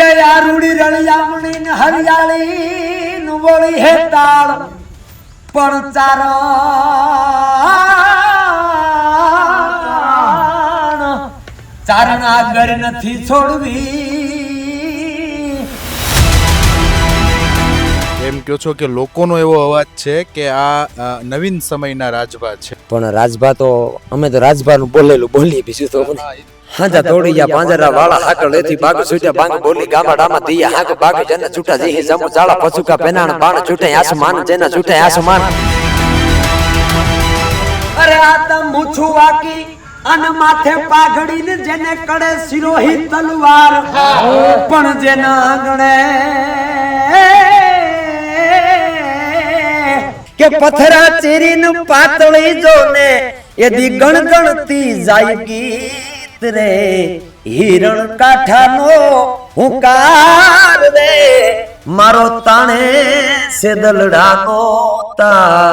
કે આ રળિયામણી ને હરિયાળી નું વળી હે તાળ. પણ ચારણ ચારણ આગળ નથી છોડવી. એમ કહો છો કે લોકોનો એવો અવાજ છે કે આ નવીન સમયના રાજભા છે. પણ રાજભા તો અમે તો રાજભાનું બોલેલું બોલીએ બીજું તો હાજા દોડી ગયા પાંજરા વાળા હાકળ લેથી બાગ છૂટ્યા બાંગ બોલી ગામા ડામા દિયા હાક બાગ જન છૂટા જઈ જમ જાળા પછુકા પેનાણ બાણ છૂટે આસમાન જેના છૂટે આસમાન. અરે આ તો મુછુ વાકી અન માથે પાઘડી ને જેને કડે સિરોહી તલવાર. પણ જેના આંગણે કે પથરા ચીરીન પાતળી જો ને એદી ગણગણતી જાય રે હિરણ કાઠાનો હુંકાર રે. મારો તાણે સેદલડાનો તાર